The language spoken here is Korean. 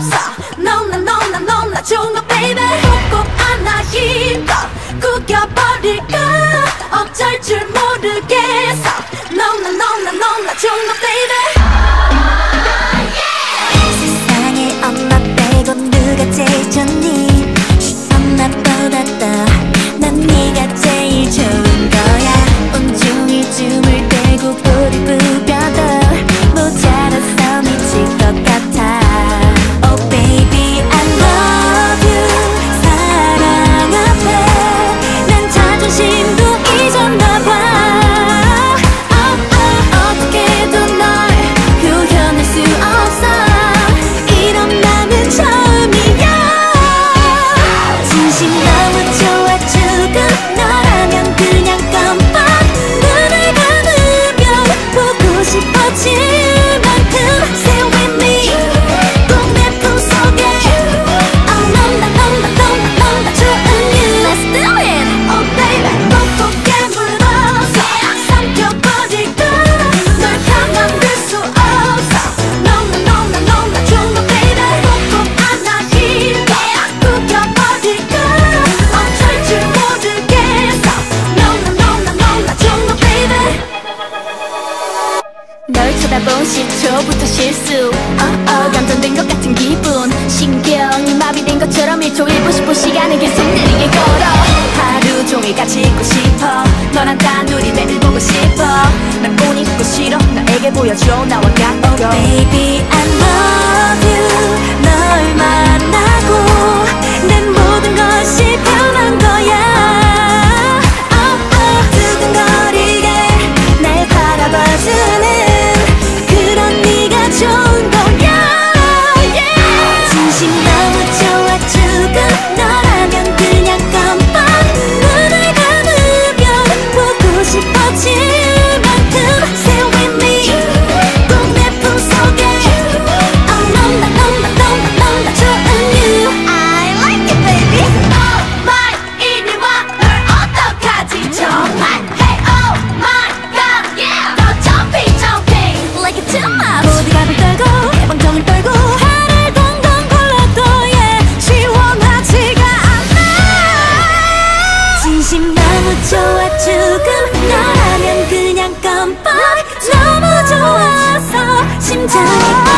없어. 너무나 너무나 너무나 좋은 거 baby. 꼭꼭 안나 힘껏 구겨버릴까? 실수 어어. 감전된 것 같은 기분. 신경이 마비된 것처럼 1초 1분 10분 시간을 계속 느리게 걸어. 하루 종일 같이 있고 싶어. 너란 딴 우리 매일 보고 싶어. 난 꼬니 고 싫어. 나에게 보여줘. 나와 가오 oh, Baby I time.